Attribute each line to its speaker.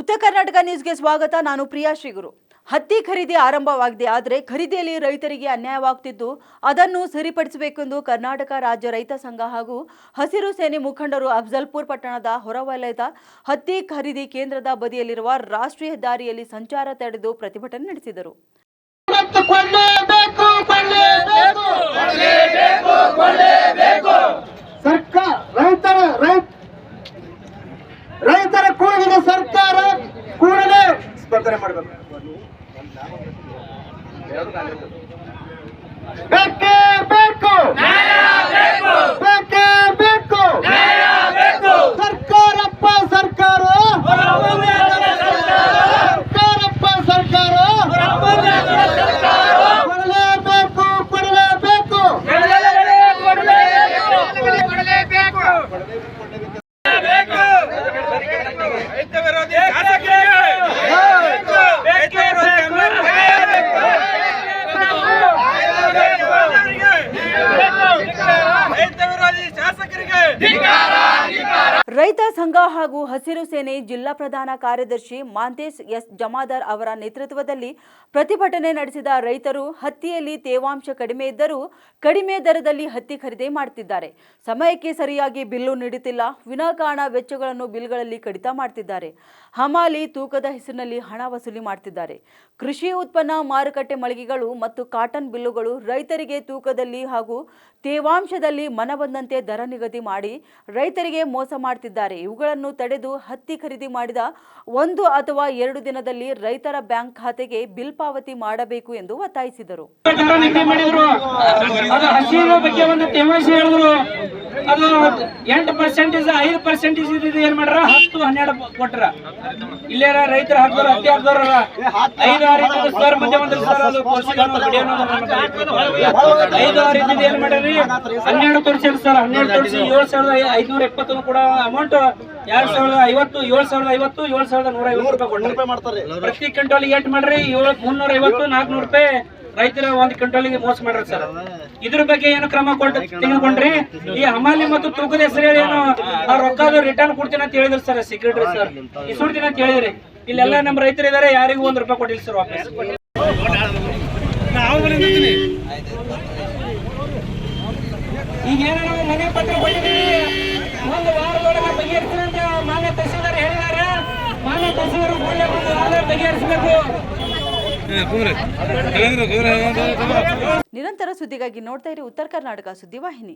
Speaker 1: ಉತ್ತರ ಕರ್ನಾಟಕ ನ್ಯೂಸ್ಗೆ ಸ್ವಾಗತ. ನಾನು ಪ್ರಿಯಾ ಶ್ರೀಗುರು. ಹತ್ತಿ ಖರೀದಿ ಆರಂಭವಾಗಿದೆ. ಆದರೆ ಖರೀದಿಯಲ್ಲಿ ರೈತರಿಗೆ ಅನ್ಯಾಯವಾಗುತ್ತಿದ್ದು ಅದನ್ನು ಸರಿಪಡಿಸಬೇಕೆಂದು ಕರ್ನಾಟಕ ರಾಜ್ಯ ರೈತ ಸಂಘ ಹಾಗೂ ಹಸಿರು ಸೇನೆ ಮುಖಂಡರು ಅಫ್ಜಲ್ಪುರ್ ಪಟ್ಟಣದ ಹೊರವಲಯದ ಹತ್ತಿ ಖರೀದಿ ಕೇಂದ್ರದ ಬದಿಯಲ್ಲಿರುವ ರಾಷ್ಟ್ರೀಯ ಹೆದ್ದಾರಿಯಲ್ಲಿ ಸಂಚಾರ ತಡೆದು ಪ್ರತಿಭಟನೆ ನಡೆಸಿದರು
Speaker 2: ಮತ್ತು ಕೊಳ್ಳೇಬೇಕು ಕೊಳ್ಳೇಬೇಕು ಸರ್ಕಾರ ರೈತರ ರೈತ ರೈತರ ಕೂಗಿದ ಸರ್ಕಾರ ಕೂಡಲೇ ಸ್ಪಂದನೆ ಮಾಡಬೇಕು. ಬೇಕೇ ಬೇಕು ಬೇಕೇ. Obrigado!
Speaker 3: ರೈತ
Speaker 1: ಸಂಘ ಹಾಗೂ ಹಸಿರು ಸೇನೆ ಜಿಲ್ಲಾ ಪ್ರಧಾನ ಕಾರ್ಯದರ್ಶಿ ಮಾಂತೇಶ್ ಎಸ್ ಜಮಾದಾರ್ ಅವರ ನೇತೃತ್ವದಲ್ಲಿ ಪ್ರತಿಭಟನೆ ನಡೆಸಿದ ರೈತರು ಹತ್ತಿಯಲ್ಲಿ ತೇವಾಂಶ ಕಡಿಮೆ ಇದ್ದರೂ ಕಡಿಮೆ ದರದಲ್ಲಿ ಹತ್ತಿ ಖರೀದಿ ಮಾಡುತ್ತಿದ್ದಾರೆ ಸಮಯಕ್ಕೆ ಸರಿಯಾಗಿ ಬಿಲ್ಲು ನೀಡುತ್ತಿಲ್ಲ. ವಿನಾಕಾರಣ ವೆಚ್ಚಗಳನ್ನು ಬಿಲ್ಗಳಲ್ಲಿ ಕಡಿತ ಮಾಡ್ತಿದ್ದಾರೆ. ಹಮಾಲಿ ತೂಕದ ಹೆಸರಿನಲ್ಲಿ ಹಣ ವಸೂಲಿ ಮಾಡ್ತಿದ್ದಾರೆ. ಕೃಷಿ ಉತ್ಪನ್ನ ಮಾರುಕಟ್ಟೆ ಮಳಿಗೆಗಳು ಮತ್ತು ಕಾಟನ್ ಬಿಲ್ಲುಗಳು ರೈತರಿಗೆ ತೂಕದಲ್ಲಿ ಹಾಗೂ ತೇವಾಂಶದಲ್ಲಿ ಮನಬಂದಂತೆ ದರ ನಿಗದಿ ಮಾಡಿ ರೈತರಿಗೆ ಮೋಸ ಮಾಡ್ತಿದ್ದಾರೆ. ಇವುಗಳನ್ನು ತಡೆದು ಹತ್ತಿ ಖರೀದಿ ಮಾಡಿದ ಒಂದು ಅಥವಾ ಎರಡು ದಿನದಲ್ಲಿ ರೈತರ ಬ್ಯಾಂಕ್ ಖಾತೆಗೆ ಬಿಲ್ ಪಾವತಿ ಮಾಡಬೇಕು ಎಂದು ಒತ್ತಾಯಿಸಿದರು.
Speaker 4: ಅದು ಎಂಟು ಪರ್ಸೆಂಟೇಜ್ ಐದು ಪರ್ಸೆಂಟೇಜ್ ಇದ್ದಿದ್ದು ಏನ್ ಮಾಡ್ರ? ಹತ್ತು ಹನ್ನೆರಡು ಕೊಟ್ರ. ಇಲ್ಲೇರ ರೈತರ ಹಾಕೋರ ಹತ್ತಿ ಹಾಕ್ದವ್ರ ಐದು ಆರು ಇದ್ದಿದ್ದು ಸರ್ ಒಂದು ಸರ್ ಅದು ಐದು ಆರು ಇದ್ದಿದ್ದು ಏನ್ ಮಾಡ್ರಿ? ಹನ್ನೆರಡು ತೋರಿಸಿದ್ರು ಸರ್ ಹನ್ನೆರಡು ತೋರಿಸಿ ಏಳು ಸಾವಿರದ ಐದ್ನೂರ ಎಪ್ಪತ್ತು ಕೂಡ ಅಮೌಂಟ್ ಎರಡ್ ಸಾವಿರದ ಐವತ್ತು ಏಳು ಸಾವಿರದ ಐವತ್ತು ಏಳು ಸಾವಿರದ ನೂರ ಐವತ್ತು ರೂಪಾಯಿ ಮಾಡ್ತಾರೆ. ಪ್ರತಿ ಕ್ವಿಂಟಲ್ ಎಂಟು ಮಾಡ್ರಿ? ಏಳು ಮುನ್ನೂರ ಐವತ್ತು ನಾಲ್ಕುನೂರು ರೂಪಾಯಿ. ರೈತರ ಒಂದು ಕ್ವಿಂಟಲ್ಗೆ ಮೋಸ ಮಾಡ್ರಿ ಸರ್. ಇದ್ರ ಬಗ್ಗೆ ಏನು ಕ್ರಮ ಕೊಟ್ಟು ತೆಗೆದುಕೊಂಡ್ರಿ ಈ ಹಮಾಲಿ ಮತ್ತು ತೂಕದ ಹೆಸರು ಹೇಳಿ ಏನು ಆ ರೊಕ್ಕ ರಿಟರ್ನ್ ಕೊಡ್ತೀನಿ ಅಂತ ಹೇಳಿದ್ರು ಸರ್ ಸೆಕ್ರೆಟರಿ ಸರ್. ಈ ಸುಡ್ತೀನಿ ಅಂತ ಹೇಳಿದ್ರಿ. ಇಲ್ಲೆಲ್ಲ ನಮ್ಮ ರೈತರು ಇದಾರೆ ಯಾರಿಗೂ ಒಂದ್ ರೂಪಾಯಿ ಕೊಟ್ಟಿಲ್ಲ ಸರ್ ವಾಪಸ್. ಈಗ ಏನೋ ಮನೆ ಪತ್ರ ಕೊಟ್ಟಿದ್ದೀವಿ ಒಂದು ವಾರದೊಳಗೆ ಬಗೆಹರಿಸ್ತೀನಿ ಅಂತ ಮಾನ್ಯ ತಹಸೀಲ್ದಾರ್ ಹೇಳಿದ್ದಾರೆ ಮಾನ್ಯ ತಹಸೀಲ್ದಾರ್ ಕೂಡಲೇ ಒಂದು ವಾರ ಬಗೆಹರಿಸಬೇಕು.
Speaker 1: ನಿರಂತರ ಸುದ್ದಿಗಾಗಿ ನೋಡ್ತಾ ಇರಿ ಉತ್ತರ ಕರ್ನಾಟಕ ಸುದ್ದಿವಾಹಿನಿ.